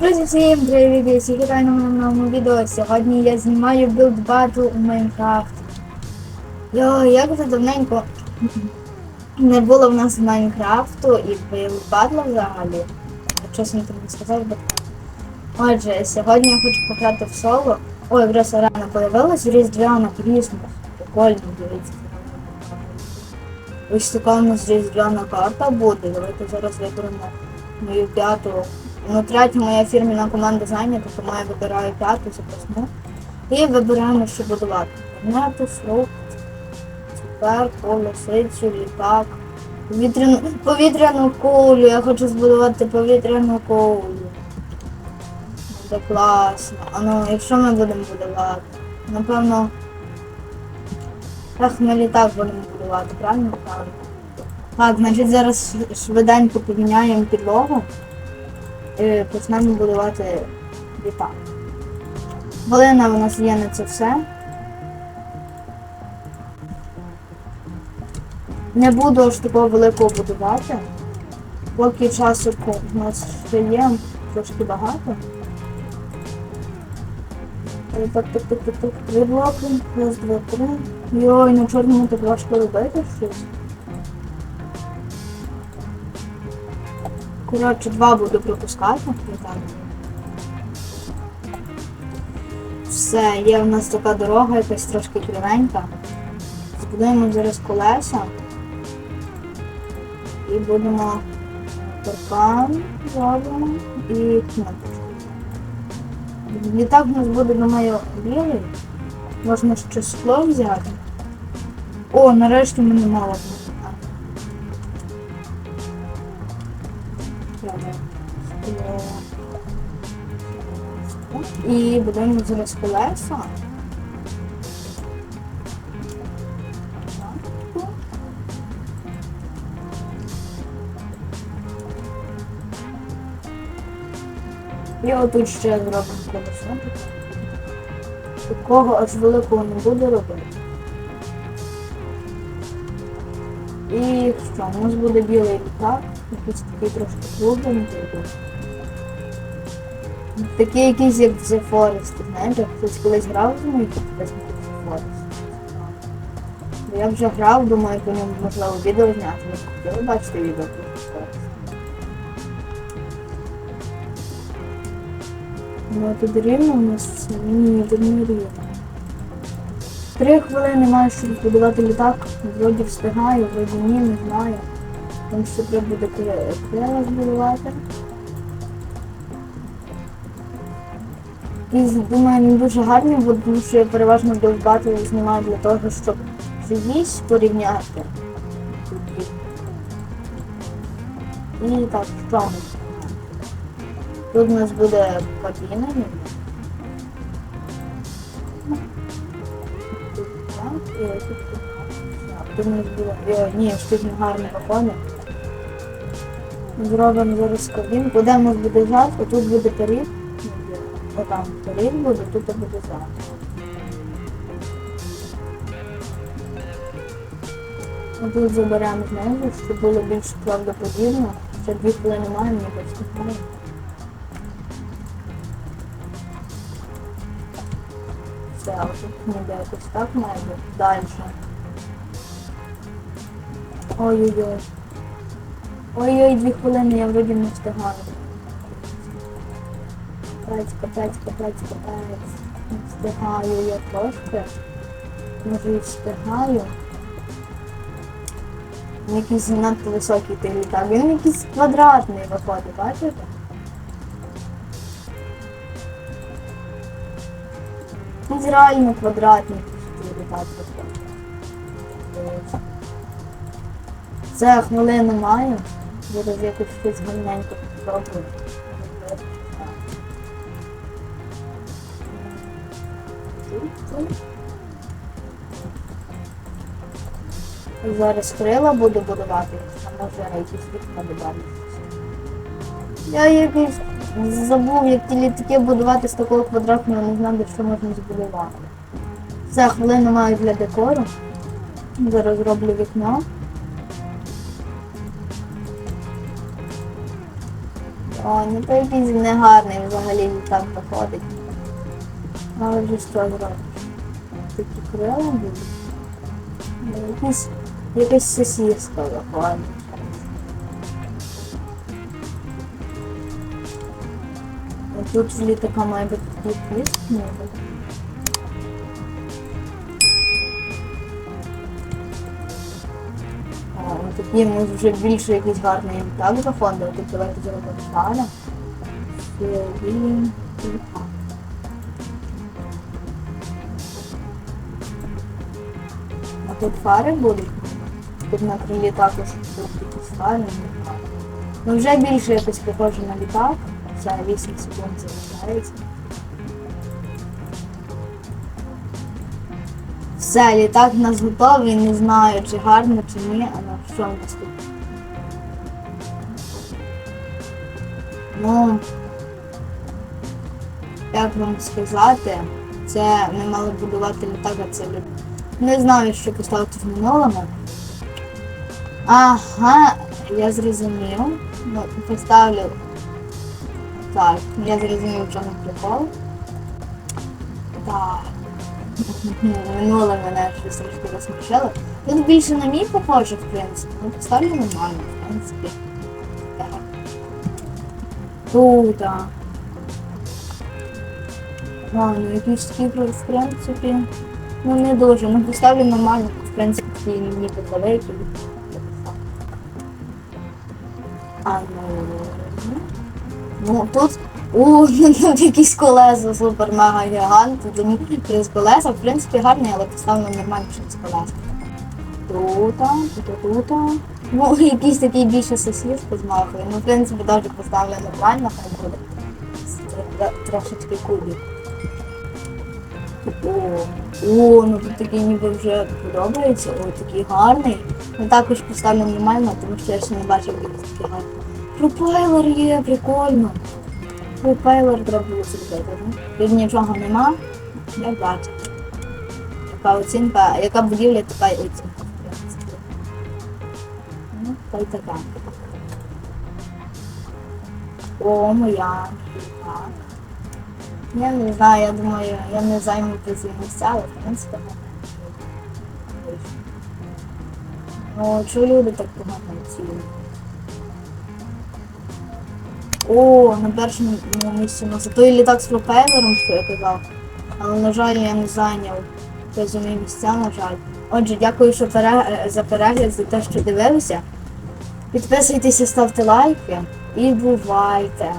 Друзі, всім привіт! Я всіх вітаю на моєму новому відео. Сьогодні я знімаю білд батл у Майнкрафт. Йо, як це давненько не було в нас Майнкрафту і білд батла взагалі. Чесно тобі сказати, бо. Отже, сьогодні я хочу пограти в соло. Ой, якраз рано появилась різдвяна Крісмас. Прикольно, дивіться. Ось така у нас різдвяна карта буде. Давайте зараз виберемо мою п'яту. Ну, моя фірміна команда зайнята, тому я вибираю п'яту запасну. І вибираємо, що будувати. Планету, фрукт, цукерку, лисицю, літак. Повітряну, повітряну кулю. Я хочу збудувати повітряну кулю. Буде класно. А ну, якщо ми будемо будувати? Напевно. Ах, ми літак будемо будувати, правильно? Правильно. Так, значить зараз швиденько поміняємо підлогу почнемо будувати літак. Хвилина у нас є на це все. Не буду аж такого великого будувати. Поки часу у нас ще є трошки багато. Так, так, так, так, так, три блоки, раз, два, три. Йой, на чорному так важко робити щось. Коротше, два буду пропускати. Все, є в нас така дорога, якась трошки кривенька. Збудуємо зараз колеса. І будемо паркан зробимо і кнопочку. Літак у нас буде, думаю, білий. Можна ще скло взяти. О, нарешті мене мало. І будемо зараз колеса. І отут ще зробимо колесо. Такого аж великого не буду робити. І що, у нас буде білий літак, якийсь такий трошки клубненький. Такий якийсь як The Forest, знаєш, хтось колись грав з хтось The Forest. Бо Я вже грав, думаю, по ньому можливо відео зняти. Ви бачити відео про The Forest? Ну тут рівно у нас ні, тут не рівно. Три хвилини маю, щоб збудувати літак. Вроді встигаю, вроді ні, не знаю. Там ще треба буде крила збудувати. І думаю, не дуже гарні, бо тому що я переважно довбати знімаю для того, щоб чиїсь порівняти. І так, що? Тут у нас буде кабіна. Тут тут у нас буде. Ой, ні, тут не гарно виходить. Зробимо зараз кабінку. Де у нас буде зад, отут буде перід. Отам перід буде, тут буде зад. Тут заберемо знизу, щоб було більш правдоподібно. Ще дві хвилини маємо, не почнемо. Все, а тут ніде якось так має бути. Далі. Ой-ой-ой. Ой-ой, дві хвилини, я вроді не встигаю. Капець, капець, капець, капець. Встигаю я трошки. Може і встигаю. Він якийсь занадто високий той літак. Він якийсь квадратний виходить, бачите? Він реально квадратний літак виходить. Це хвилину маю. Буду якось щось гарненько спробую. Зараз крила буду будувати, а може якісь вікна додати. Я якийсь забув, як ті літаки будувати з такого квадратного, не знаю, що можна збудувати. Це хвилину маю для декору. Зараз зроблю вікно. О, ну то якийсь негарний взагалі літак походить. Але вже що зробиш? Такі крила будуть. Ну, Якийсь, якась сосіска виходить. А Тут в має бути піст, ні, О, ну ми вже більше якийсь гарний літак. Тут давайте зробимо далі. Сірі. А тут фари будуть. Тут на крилі також будуть фари. Ну вже більше якось похоже на літак. За 8 секунд залишається. Все, літак у нас готовий, не знаю, чи гарно, чи ні, а на що в нас тут? Ну, як вам сказати, це не мали будувати літак, а це літак. Не знаю, що поставити в минулому. Ага, я зрозумів. Ну, поставлю. Так, я зрозумів, в чому прикол. Так. Минуле мене щось трошки розсмішило. Тут більше на мій похоже, в принципі. Ну, поставлю нормально, в принципі. Так. А, ну якийсь такий, в принципі. Ну не дуже. Ну поставлю нормально, в принципі, мені великі. А ну. Ну тут. У, тут якісь колеса супер мега гігант, тут через колеса, в принципі, гарні, але поставлено нормально через колеса. Тута, тута, тута. Ну, якийсь такий більше сосіска змахує. Ну, в принципі, навіть поставлено нормально, хай буде. Трошечки кубик. О, о, ну тут такий ніби вже подобається, о, такий гарний. Ну також поставлю нормально, тому що я ще не бачив якийсь такий гарний. Пропайлер є, прикольно. Пропайлер треба було зробити, ну. Тут нічого нема, як бачите. Яка оцінка, яка будівля, така й оцінка. Ну, та й така. О, моя. Так. Я не знаю, я думаю, я не займу ці місця, але в принципі. Ну, чого люди так погано цілі? О, на першому місці у нас той літак з пропелером, що я казав. Але, на жаль, я не зайняв призові місця, на жаль. Отже, дякую що пере- за перегляд, за те, що дивилися. Підписуйтеся, ставте лайки і бувайте!